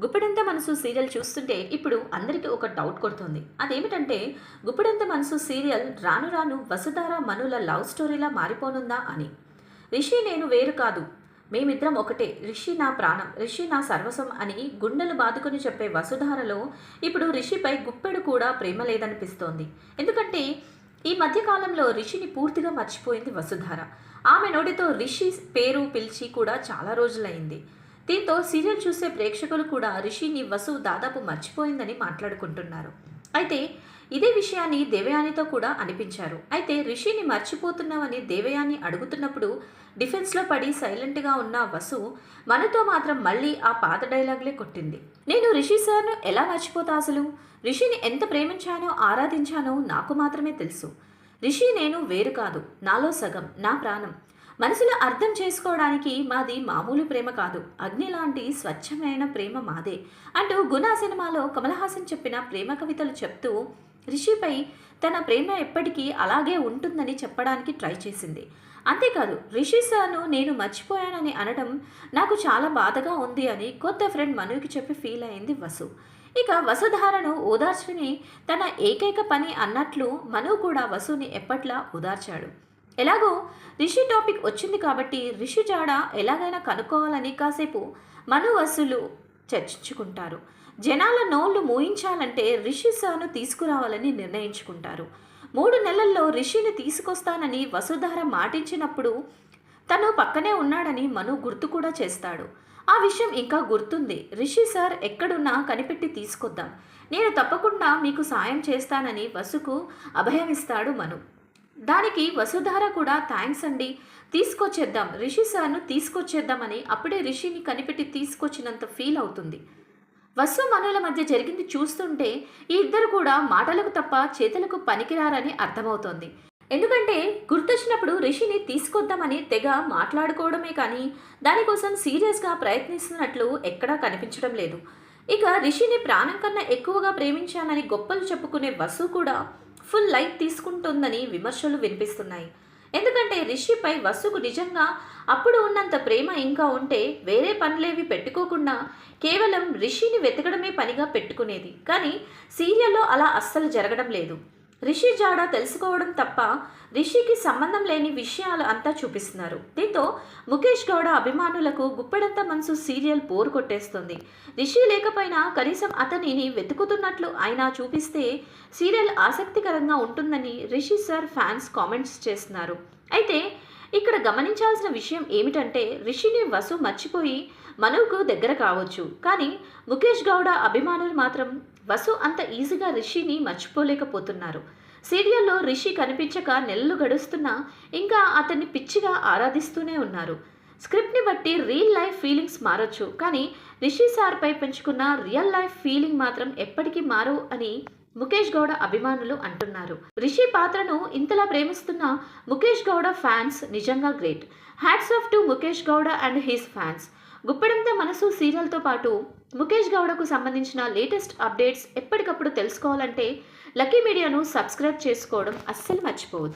గుప్పెడంత మనసు సీరియల్ చూస్తుంటే ఇప్పుడు అందరికీ ఒక డౌట్ కొడుతుంది. అదేమిటంటే గుప్పెడంత మనసు సీరియల్ రాను రాను వసుధార మనుల లవ్ స్టోరీలా మారిపోనుందా అని. రిషి నేను వేరు కాదు. మేమిద్దరం ఒకటే. రిషి నా ప్రాణం రిషి నా సర్వస్వం అని గుండెలు బాదుకొని చెప్పే వసుధారలో ఇప్పుడు రిషిపై గుప్పెడు కూడా ప్రేమ లేదనిపిస్తోంది. ఎందుకంటే ఈ మధ్యకాలంలో రిషిని పూర్తిగా మర్చిపోయింది వసుధార. ఆమె నోటితో రిషి పేరు పిలిచి కూడా చాలా రోజులైంది. దీంతో సీరియల్ చూసే ప్రేక్షకులు కూడా రిషిని వసు దాదాపు మర్చిపోయిందని మాట్లాడుకుంటున్నారు. అయితే ఇదే విషయాన్ని దేవయానితో కూడా అనిపించారు. అయితే రిషిని మర్చిపోతున్నావని దేవయాని అడుగుతున్నప్పుడు డిఫెన్స్లో పడి సైలెంట్గా ఉన్న వసు మనతో మాత్రం మళ్ళీ ఆ పాత డైలాగ్లే కొట్టింది. నేను రిషి సార్ను ఎలా మర్చిపోతా అసలు? రిషిని ఎంత ప్రేమించానో ఆరాధించానో నాకు మాత్రమే తెలుసు. రిషి నేను వేరు కాదు. నాలో సగం నా ప్రాణం. మనసులో అర్థం చేసుకోవడానికి మాది మామూలు ప్రేమ కాదు. అగ్ని లాంటి స్వచ్ఛమైన ప్రేమ మాదే. అంటూ గుణ సినిమాలో కమల్ హాసన్ చెప్పిన ప్రేమ కవితలు చెప్తూ రిషిపై తన ప్రేమ ఎప్పటికీ అలాగే ఉంటుందని చెప్పడానికి ట్రై చేసింది. అంతేకాదు రిషి సార్ను నేను మర్చిపోయానని అనడం నాకు చాలా బాధగా ఉంది అని కొత్త ఫ్రెండ్ మనుకి చెప్పి ఫీల్ అయింది వసు. ఇక వసుధారను ఓదార్చుని తన ఏకైక పని అన్నట్లు మను కూడా వసుని ఎప్పట్లా ఓదార్చాడు. ఎలాగో రిషి టాపిక్ వచ్చింది కాబట్టి రిషి జాడ ఎలాగైనా కనుక్కోవాలని కాసేపు మను వసులు చర్చించుకుంటారు. జనాల నోళ్ళు మూయించాలంటే రిషి సార్ను తీసుకురావాలని నిర్ణయించుకుంటారు. మూడు నెలల్లో రిషిని తీసుకొస్తానని వసుధార మాటించినప్పుడు తను పక్కనే ఉన్నాడని మను గుర్తు కూడా చేస్తాడు. ఆ విషయం ఇంకా గుర్తుంది. రిషి సార్ ఎక్కడున్నా కనిపెట్టి తీసుకొద్దాం. నేను తప్పకుండా మీకు సాయం చేస్తానని వసుకు అభయమిస్తాడు మను. దానికి వసుధార కూడా థ్యాంక్స్ అండి. తీసుకొచ్చేద్దాం. రిషి సార్ను తీసుకొచ్చేద్దామని అప్పుడే రిషిని కనిపెట్టి తీసుకొచ్చినంత ఫీల్ అవుతుంది. వసు మనుల మధ్య జరిగింది చూస్తుంటే ఈ ఇద్దరు కూడా మాటలకు తప్ప చేతులకు పనికిరారని అర్థమవుతోంది. ఎందుకంటే గుర్తొచ్చినప్పుడు రిషిని తీసుకొద్దామని తెగ మాట్లాడుకోవడమే కానీ దానికోసం సీరియస్గా ప్రయత్నిస్తున్నట్లు ఎక్కడా కనిపించడం లేదు. ఇక రిషిని ప్రాణం కన్నా ఎక్కువగా ప్రేమించానని గొప్పలు చెప్పుకునే వసు కూడా ఫుల్ లైట్ తీసుకుంటుందని విమర్శలు వినిపిస్తున్నాయి. ఎందుకంటే రిషిపై వసుకు నిజంగా అప్పుడు ఉన్నంత ప్రేమ ఇంకా ఉంటే వేరే పనులేవి పెట్టుకోకుండా కేవలం రిషిని వెతకడమే పనిగా పెట్టుకునేది. కానీ సీరియల్లో అలా అస్సలు జరగడం లేదు. రిషి జాడ తెలుసుకోవడం తప్ప రిషికి సంబంధం లేని విషయాలు అంతా చూపిస్తున్నారు. దీంతో ముఖేష్ గౌడ అభిమానులకు గుప్పెడంత మనసు సీరియల్ బోర్ కొట్టేస్తుంది. రిషి లేకపోయినా కనీసం అతనిని వెతుకుతున్నట్లు అయినా చూపిస్తే సీరియల్ ఆసక్తికరంగా ఉంటుందని రిషి సార్ ఫ్యాన్స్ కామెంట్స్ చేస్తున్నారు. అయితే ఇక్కడ గమనించాల్సిన విషయం ఏమిటంటే రిషిని వసు మర్చిపోయి మనవుకు దగ్గర కావచ్చు. కానీ ముఖేష్ గౌడ అభిమానులు మాత్రం వసు అంత ఈజీగా రిషిని మర్చిపోలేకపోతున్నారు. సీరియల్లో రిషి కనిపించక నెలలు గడుస్తున్నా ఇంకా అతన్ని పిచ్చిగా ఆరాధిస్తూనే ఉన్నారు. స్క్రిప్ట్ని బట్టి రియల్ లైఫ్ ఫీలింగ్స్ మారచ్చు కానీ రిషి సార్పై పెంచుకున్న రియల్ లైఫ్ ఫీలింగ్ మాత్రం ఎప్పటికీ మారవు అని ముఖేష్ గౌడ అభిమానులు అంటున్నారు. రిషి పాత్రను ఇంతలా ప్రేమిస్తున్న ముఖేష్ గౌడ ఫ్యాన్స్ నిజంగా great. Hats off to Mukesh Gowda and his fans. గుప్పెడంతో మనసు సీరియల్తో పాటు ముఖేష్ గౌడకు సంబంధించిన లేటెస్ట్ అప్డేట్స్ ఎప్పటికప్పుడు తెలుసుకోవాలంటే లక్కీ మీడియాను సబ్స్క్రైబ్ చేసుకోవడం అస్సలు మర్చిపోవద్దు.